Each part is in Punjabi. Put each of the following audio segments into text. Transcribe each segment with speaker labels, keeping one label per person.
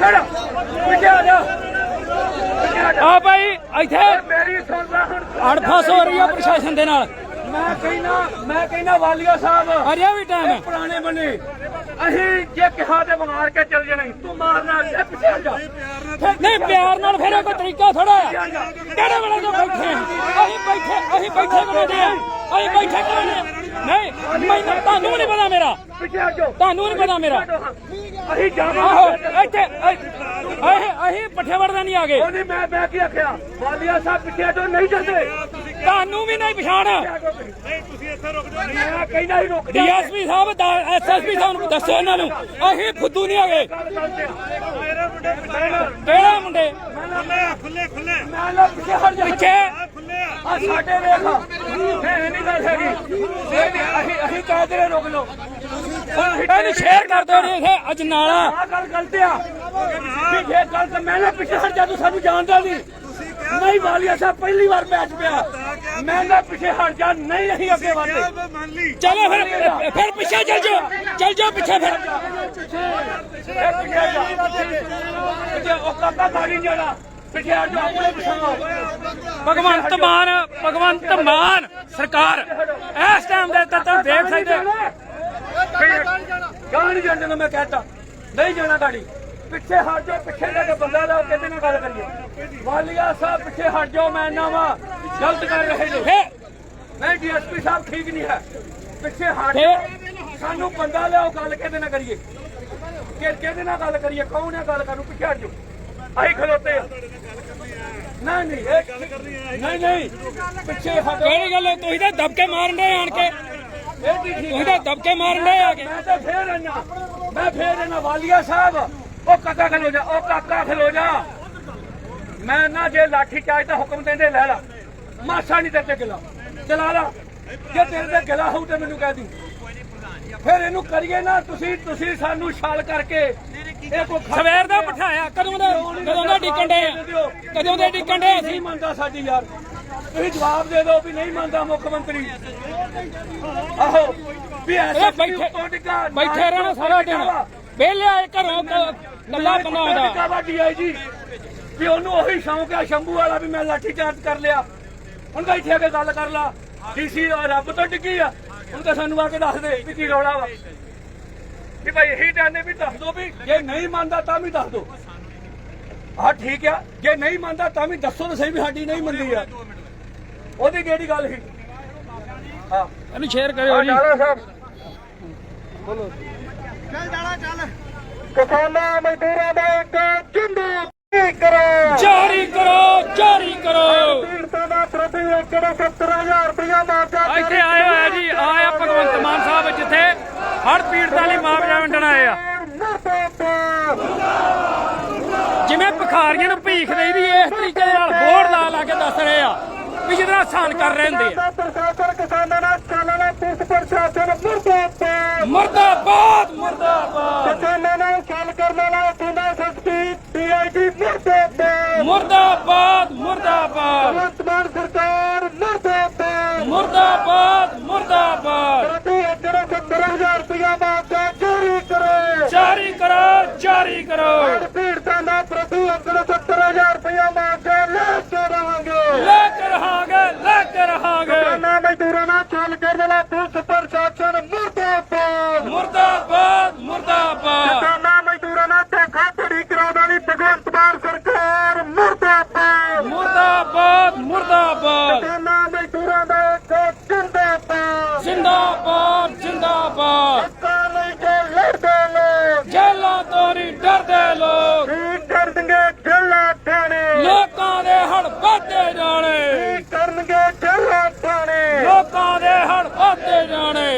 Speaker 1: ਛੱਡ ਪਿੱਛੇ ਆ ਜਾ।
Speaker 2: ਭਾਈ ਇੱਥੇ
Speaker 1: ਮੇਰੀ ਸੁਣ ਲੈ ਹੁਣ।
Speaker 2: ਅੜਫਸ ਹੋ ਰਹੀ ਆ ਪ੍ਰਸ਼ਾਸਨ ਦੇ ਨਾਲ।
Speaker 1: ਮੈਂ ਕਹਿਣਾ ਮੈਂ ਕਹਿਣਾ ਵਾਲੀਆ ਸਾਹਿਬ
Speaker 2: ਅਜੇ ਵੀ ਟਾਈਮ ਹੈ।
Speaker 1: ਪੁਰਾਣੇ ਬਣੇ ਅਸੀਂ ਜੇ ਕਿਹਾ ਤੇ ਮਾਰ ਕੇ ਚੱਲ ਜਾਣਾ। ਤੂੰ ਮਾਰਨਾ ਇਹ ਪਿੱਛੇ ਜਾ।
Speaker 2: ਨਹੀਂ ਪਿਆਰ ਨਾਲ ਫਿਰ ਕੋਈ ਤਰੀਕਾ ਥੋੜਾ ਕਿਹੜੇ ਵੇਲੇ ਤੋਂ ਬੈਠੇ? ਅਸੀਂ ਅਸੀਂ ਬੈਠੇ ਬਣਾਉਂਦੇ ਆ ਅਸੀਂ ਬੈਠੇ ਬਣਾਉਂਦੇ ਨਹੀਂ ਮੈਨੂੰ ਤੁਹਾਨੂੰ ਨਹੀਂ ਪਤਾ ਮੇਰਾ।
Speaker 1: ਪਿੱਛੇ ਆ ਜਾ
Speaker 2: ਤੁਹਾਨੂੰ ਨਹੀਂ ਪਤਾ ਮੇਰਾ।
Speaker 1: ਅਸੀਂ
Speaker 2: ਆਹੋ
Speaker 1: ਜਾਵਾਂਗੇ
Speaker 2: ਇੱਥੇ ਅਸੀਂ ਅਸੀਂ ਪੱਠੇ ਵੜਦੇ ਨਹੀਂ ਆਗੇ।
Speaker 1: ਉਹ ਨਹੀਂ ਮੈਂ ਮੈਂ ਕੀ ਆਖਿਆ? ਵਾਲੀਆ ਸਾਹਿਬ ਪਿੱਛੇ ਆ ਜਾਓ ਨਹੀਂ ਜਾਂਦੇ।
Speaker 2: ਤੁਹਾਨੂੰ ਵੀ ਨਹੀਂ ਪਛਾਣ।
Speaker 1: ਮੈਂ ਕਹਿੰਦਾ ਹੀ ਰੁਕ ਜਾ
Speaker 2: ਡੀਐਸਪੀ ਸਾਹਿਬ ਐਸਐਸਪੀ ਸਾਹਿਬ ਨੂੰ ਦੱਸੋ ਇਹਨਾਂ ਨੂੰ। ਅਸੀਂ ਫੁੱਦੂ ਨਹੀਂ ਆਗੇ। ਕਿਹੜਾ ਮੁੰਡੇ?
Speaker 3: ਖੁੱਲੇ ਖੁੱਲੇ।
Speaker 1: ਮੈਂ ਨਾ ਪਿੱਛੇ ਹਟ ਜਾ।
Speaker 2: ਪਿੱਛੇ।
Speaker 1: ਆ ਸਾਡੇ ਵੇਖ। ਇਹ ਨਹੀਂ ਗੱਲ ਹੈਗੀ। ਇਹ ਅਸੀਂ ਅਸੀਂ ਕਹਿ ਤੇਰੇ ਰੁਕ ਲਓ।
Speaker 2: ਇਹਨੂੰ ਸ਼ੇਅਰ ਕਰ ਦਿਓ ਜੀ ਇੱਥੇ ਅਜਨਾਲਾ।
Speaker 1: ਆ ਗੱਲ ਗਲਤ ਆ। ਪਿੱਛੇ ਗੱਲ ਤਾਂ ਮੈਂ ਨਾ ਪਿੱਛੇ ਹਟ ਜਾ ਤੂੰ ਸਾਨੂੰ ਜਾਣਦਾ ਨਹੀਂ। ਨਹੀਂ ਵਾਲੀਆ ਸਾਹਿਬ ਪਹਿਲੀ ਵਾਰ ਮੈਚ ਪਿਆ। ਮੈਂ ਨਾ ਪਿੱਛੇ ਹਟ ਜਾ ਨਹੀਂ ਅਸੀਂ ਅੱਗੇ ਵਧਦੇ।
Speaker 2: ਚਲੋ ਫਿਰ ਫਿਰ ਪਿੱਛੇ ਚੱਲ ਜਾਓ। ਚੱਲ ਜਾਓ ਪਿੱਛੇ ਫਿਰ।
Speaker 1: ਇਹ ਪਿੱਛੇ ਜਾ। ਪਿੱਛੇ ਉਹ ਕਾਕਾ ਗਾੜੀ ਜਾਣਾ ਪਿੱਛੇ ਹਟ ਜਾ ਆਪਣੇ ਪਿੱਛੇ ਆਓ।
Speaker 2: ਭਗਵੰਤ ਮਾਨ ਭਗਵੰਤ ਮਾਨ ਸਰਕਾਰ ਇਸ ਟਾਈਮ ਦੇ ਤੱਕ ਤੁਸੀਂ ਦੇਖ ਸਕਦੇ
Speaker 1: ਗਾੜੀ ਜਾਣ ਨੂੰ ਮੈਂ ਕਹਤਾ ਨਹੀਂ ਜਾਣਾ ਗਾੜੀ। ਪਿੱਛੇ ਹਟ ਜਾਓ ਪਿੱਛੇ ਜਾ ਕੇ ਬੰਦਾ ਲਾਓ ਕਿਤੇ ਨਾਲ ਗੱਲ ਕਰੀਏ? ਵਾਲੀਆ ਸਾਹਿਬ ਪਿੱਛੇ ਹਟ ਜਾਓ ਮੈਂ ਨਾ ਵਾ ਗਲਤ ਕਰ ਰਹੇ ਨੇ। ਨਹੀਂ ਡੀਐਸਪੀ ਸਾਹਿਬ ਠੀਕ ਨਹੀਂ ਹੈ। ਪਿੱਛੇ ਹਟ? ਜਾਓ। ਸਾਨੂੰ ਬੰਦਾ ਲਿਆਓ ਗੱਲ ਕਿਹਦੇ ਨਾਲ ਕਰੀਏ? ਕਿਹਦੇ ਨਾਲ ਗੱਲ ਕਰੀਏ? ਕੌਣ ਹੈ ਗੱਲ ਕਰੂ ਪਿੱਛੇ ਹਟ ਜਾਓ। ਅਸੀਂ ਖਲੋਤੇ। ਆ ਨਹੀਂ ਨਹੀਂ ਇਹ ਨਹੀਂ ਨਹੀਂ। ਪਿੱਛੇ ਹਟ
Speaker 2: ਕਿਹੜੀ ਗੱਲ ਹੈ? ਤੁਸੀਂ ਤਾਂ ਦਬਕੇ ਮਾਰਨ ਦੇ ਆਣ ਕੇ।
Speaker 1: ਇਹ ਵੀ ਠੀਕ
Speaker 2: ਤੁਸੀਂ ਤਾਂ ਦਬਕੇ ਮਾਰਨ ਦੇ ਆ ਕੇ।
Speaker 1: ਮੈਂ ਤਾਂ ਫੇਰ ਆਣਾ ਮੈਂ ਫੇਰ ਆਣਾ ਵਾਲੀਆ ਸਾਹਿਬ। ਉਹ ਕਾਕਾ ਖਲੋ ਜਾ ਉਹ ਕਾਕਾ ਖਲੋ ਜਾ। ਮੈਂ ਨਾ ਜੇ ਲਾਠੀ ਚਾਹੇ ਤਾਂ ਹੁਕਮ ਦਿੰਦੇ ਲੈ ਲਾ। ਮਾਸਾ ਨਹੀਂ ਤੇਰੇ ਤੇ ਗਿਲਾ। ਚਲਾ ਲਾ। ਜੇ ਤੇਰੇ ਤੇ ਗਿਲਾ ਹੋਊ ਤੇ ਮੈਨੂੰ ਕਹਿ ਦੀ। ਫਿਰ ਇਹਨੂੰ ਕਰੀਏ ਨਾ ਤੁਸੀਂ ਤੁਸੀਂ ਸਾਨੂੰ ਛਾਲ ਕਰਕੇ
Speaker 2: ਸਵੇਰ ਦਾ ਬਿਠਾਇਆ ਕਦੋਂ ਦਾ? ਕਦੋਂ ਦਾ ਡਿੱਕਣ ਦੇ ਕਦੋਂ ਦੇ ਡਿੱਕਣ ਦੇ
Speaker 1: ਨਹੀਂ ਮੰਨਦਾ ਸਾਡੀ ਯਾਰ। ਤੁਸੀਂ ਜਵਾਬ ਦੇ ਦਿਓ ਵੀ ਨਹੀਂ ਮੰਨਦਾ ਮੁੱਖ ਮੰਤਰੀ। ਆਹੋ ਵੀ ਐਸਾ
Speaker 2: ਬੈਠੇ ਬੈਠੇ ਰਹਿਣਾ ਸਾਰਾ ਦਿਨ। ਵਿਹਲੇ ਆਏ ਘਰੋਂ ਕੱਲਾ ਬਣਾਉਂਦਾ
Speaker 1: ਵਾ ਡੀਆਈਜੀ। ਵੀ ਉਹਨੂੰ ਉਹੀ ਸ਼ੌਂਕ ਆ ਸ਼ੰਭੂ ਵਾਲਾ ਵੀ ਮੈਂ ਲਾਠੀ ਚਾਰਜ ਕਰ ਲਿਆ। ਹੁਣ ਬੈਠੇ ਆ ਕੇ ਗੱਲ ਕਰ ਲਾ। ਡੀਸੀ ਰੱਬ ਤੋਂ ਡਿੱਗੀ ਆ। ਹੁਣ ਤਾਂ ਸਾਨੂੰ ਆ ਕੇ ਦੱਸ ਦੇ ਵੀ ਕੀ ਰੌਲਾ ਵਾ। ਵੀ ਭਾਈ ਇਹੀ ਜਾਣੇ ਵੀ ਦੱਸ ਦੋ ਵੀ ਜੇ ਨਹੀਂ ਮੰਨਦਾ ਤਾਂ ਵੀ ਦੱਸ ਦੋ। ਆ ਠੀਕ ਆ ਜੇ ਨਹੀਂ ਮੰਨਦਾ ਤਾਂ ਵੀ ਦੱਸੋ ਤਾਂ ਸਹੀ ਵੀ ਸਾਡੀ ਨਹੀਂ ਮੰਨਦੀ ਆ। ਉਹਦੀ ਕਿਹੜੀ ਗੱਲ ਸੀ? ਹਾਂ।
Speaker 2: ਇਹਨੂੰ ਸ਼ੇਅਰ ਕਰਿਓ ਜੀ।
Speaker 1: ਡਾਲਾ ਸਾਹਿਬ। ਬੋਲੋ। ਕਿਸਾਨਾਂ ਮਜ਼ਦੂਰਾਂ ਦਾ ਇੱਕ ਜਿੰਦੂ ਕਰੋ।
Speaker 2: ਜਾਰੀ ਕਰੋ ਜਾਰੀ ਕਰੋ।
Speaker 1: ਪੀੜਤਾਂ ਦਾ ਪ੍ਰਤੀ ਏਕੜ 70000 ਰੁਪਇਆ ਮੁਆਵਜ਼ਾ
Speaker 2: ਇੱਥੇ ਆਏ ਹੋਇਆ ਜੀ ਆਇਆ ਭਗਵੰਤ ਮਾਨ ਸਾਹਿਬ ਜਿੱਥੇ ਹੜ ਪੀੜਤਾਂ ਲਈ ਮੁਆਵਜ਼ਾ ਵੰਡਣ ਆਏ ਆ ਜਿਵੇਂ ਭਿਖਾਰੀਆਂ ਨੂੰ ਭੀਖ ਦੇਈਦੀ ਇਸ ਤਰੀਕੇ ਦੇ ਨਾਲ ਬੋਰਡ ਲਾ ਲਾ ਕੇ ਦੱਸ ਰਹੇ ਆ ਵੀ ਜਿਹਦਾ ਆਸਾਨ ਕਰ ਰਹੇ ਹੁੰਦੇ ਆ।
Speaker 1: ਪ੍ਰਸ਼ਾਸਨ ਕਿਸਾਨਾਂ ਨਾਲ ਚੱਲਣਾ ਪੁਲਿਸ ਪ੍ਰਸ਼ਾਸਨ ਮੁਰਦਾਬਾਦ,
Speaker 2: ਮਰਦਾਬਾਦ। ਮਰਦਾਬਾਦ
Speaker 1: ਕਿਸਾਨਾਂ ਨਾਲ ਚੱਲ ਕਰਨ ਵਾਲਾ ਟੀਨਾ ਸਸਤੀ ਡੀਆਈਜੀ ਮੁਰਦਾਬਾਦ
Speaker 2: ਮੁਰਦਾਬਾਦ ਮੁਰਦਾਬਾਦ।
Speaker 1: ਮੁਰਦਾਬਾਦ!
Speaker 2: ਮੁਰਦਾਬਾਦ!
Speaker 1: ਕਿਸਾਨਾਂ ਮਜ਼ਦੂਰਾਂ ਨਾਲ ਧੋਖਾ ਧੜੀ ਕਰਾਉਣ ਵਾਲੀ ਭਗਵੰਤ ਮਾਨ ਸਰਕਾਰ ਮੁਰਦਾਬਾਦ!
Speaker 2: ਮੁਰਦਾਬਾਦ! ਮੁਰਦਾਬਾਦ!
Speaker 1: ਕਿਸਾਨਾਂ ਮਜ਼ਦੂਰਾਂ ਦਾ ਇੱਕ ਜਿੰਦਾਬਾਦ!
Speaker 2: ਜਿੰਦਾਬਾਦ! ਜਿੰਦਾਬਾਦ!
Speaker 1: ਹੱਕਾਂ ਲਈ ਜੋ ਲੜਦੇ ਲੋਕ।
Speaker 2: ਜੇਲਾਂ ਤੋਂ ਨਹੀਂ ਡਰਦੇ ਲੋਕ।
Speaker 1: ਕੀ ਜੱਲਾ ਥਾਣੇ
Speaker 2: ਲੋਕਾਂ ਦੇ ਹੜ ਵੱਧਦੇ ਜਾਣੇ
Speaker 1: ਕੀ ਕਰਨਗੇ ਜੱਲਾ ਥਾਣੇ
Speaker 2: ਲੋਕਾਂ ਦੇ ਹੜ ਵੱਧਦੇ ਜਾਣੇ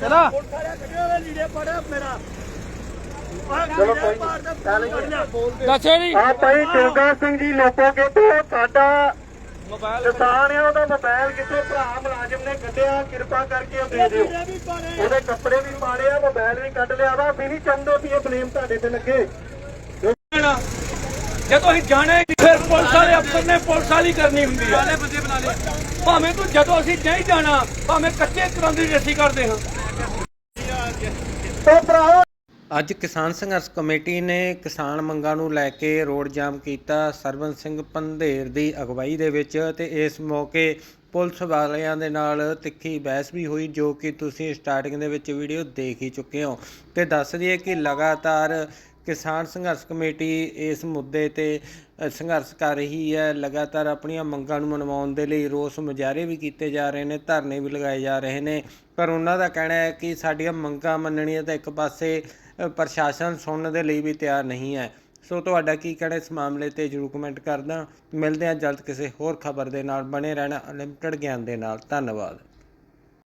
Speaker 2: ਚਲਾ।
Speaker 1: ਚਲੋ ਕੋਈ
Speaker 2: ਦੱਸੇ ਜੀ।
Speaker 1: ਆ ਭਾਈ ਜੋਗਾ ਸਿੰਘ ਜੀ ਲੋਕੋਗੇ ਤੋਂ ਸਾਡਾ ਕਿਸਾਨ ਹੈ ਉਹਦਾ ਮੋਬਾਈਲ ਕਿੱਥੋਂ? ਭਰਾ ਮੁਲਾਜ਼ਮ ਨੇ ਕੱਢਿਆ ਕਿਰਪਾ ਕਰਕੇ ਉਹ ਦੇ ਦਿਓ। ਉਹਦੇ ਕੱਪੜੇ ਵੀ ਪਾੜੇ ਆ ਮੋਬਾਈਲ ਵੀ ਕੱਢ ਲਿਆ ਵਾ। ਅਸੀਂ ਨਹੀਂ ਚਾਹੁੰਦੇ ਵੀ ਇਹ ਬਲੇਮ ਤੁਹਾਡੇ ਤੇ ਲੱਗੇ। ਜਦੋਂ ਅਸੀਂ ਜਾਣਾ ਹੀ ਨਹੀਂ ਫਿਰ ਪੁਲਿਸ ਵਾਲੇ ਅਫਸਰ ਨੇ ਪੁਲਿਸ ਵਾਲੀ ਕਰਨੀ ਹੁੰਦੀ ਆ। ਬੰਦੇ ਬਣਾ ਲਏ। ਭਾਵੇਂ ਤੂੰ ਜਦੋਂ ਅਸੀਂ ਨਹੀਂ ਜਾਣਾ ਭਾਵੇਂ ਕੱਚੇ ਕਰਾਂਦੀ ਅਸੀਂ ਕਰਦੇ ਹਾਂ।
Speaker 4: ਅੱਜ ਕਿਸਾਨ ਸੰਘਰਸ਼ ਕਮੇਟੀ ਨੇ ਕਿਸਾਨ ਮੰਗਾਂ ਨੂੰ ਲੈ ਕੇ ਰੋਡ ਜਾਮ ਕੀਤਾ। ਸਰਵਨ ਸਿੰਘ ਪੰਧੇਰ ਦੀ ਅਗਵਾਈ ਦੇ ਵਿੱਚ ਤੇ ਇਸ ਮੌਕੇ ਪੁਲਿਸ ਵਾਲਿਆਂ ਦੇ ਨਾਲ ਤਿੱਖੀ ਬਹਿਸ ਵੀ ਹੋਈ ਜੋ ਕਿ ਤੁਸੀਂ ਸਟਾਰਟਿੰਗ ਦੇ ਵਿੱਚ ਵੀਡੀਓ ਦੇਖ ਹੀ ਚੁੱਕੇ ਹੋ। ਤੇ ਦੱਸ ਦਈਏ ਕਿ ਲਗਾਤਾਰ ਕਿਸਾਨ ਸੰਘਰਸ਼ ਕਮੇਟੀ ਇਸ ਮੁੱਦੇ ਤੇ ਸੰਘਰਸ਼ ਕਰ ਰਹੀ ਹੈ। ਲਗਾਤਾਰ ਆਪਣੀਆਂ ਮੰਗਾਂ ਨੂੰ ਮਨਵਾਉਣ ਦੇ ਲਈ ਰੋਸ ਮੁਜ਼ਾਹਰੇ ਵੀ ਕੀਤੇ ਜਾ ਰਹੇ ਨੇ, ਧਰਨੇ ਵੀ ਲਗਾਏ ਜਾ ਰਹੇ ਨੇ। ਪਰ ਉਹਨਾਂ ਦਾ ਕਹਿਣਾ ਹੈ ਕਿ ਸਾਡੀਆਂ ਮੰਗਾਂ ਮੰਨਣੀਆਂ ਤਾਂ ਇੱਕ ਪਾਸੇ ਪ੍ਰਸ਼ਾਸਨ ਸੁਣਨ ਦੇ ਲਈ ਵੀ ਤਿਆਰ ਨਹੀਂ ਹੈ। ਸੋ ਤੁਹਾਡਾ ਕੀ ਕਹਿਣਾ ਇਸ ਮਾਮਲੇ ਤੇ ਜਰੂਰ ਕਮੈਂਟ ਕਰਦਾ ਮਿਲਦੇ ਹਾਂ ਜਲਦ ਕਿਸੇ ਹੋਰ ਖਬਰ ਦੇ ਨਾਲ। ਬਣੇ ਰਹਿਣਾ ਅਨਲਿਮਟਿਡ ਗਿਆਨ ਦੇ ਨਾਲ। ਧੰਨਵਾਦ।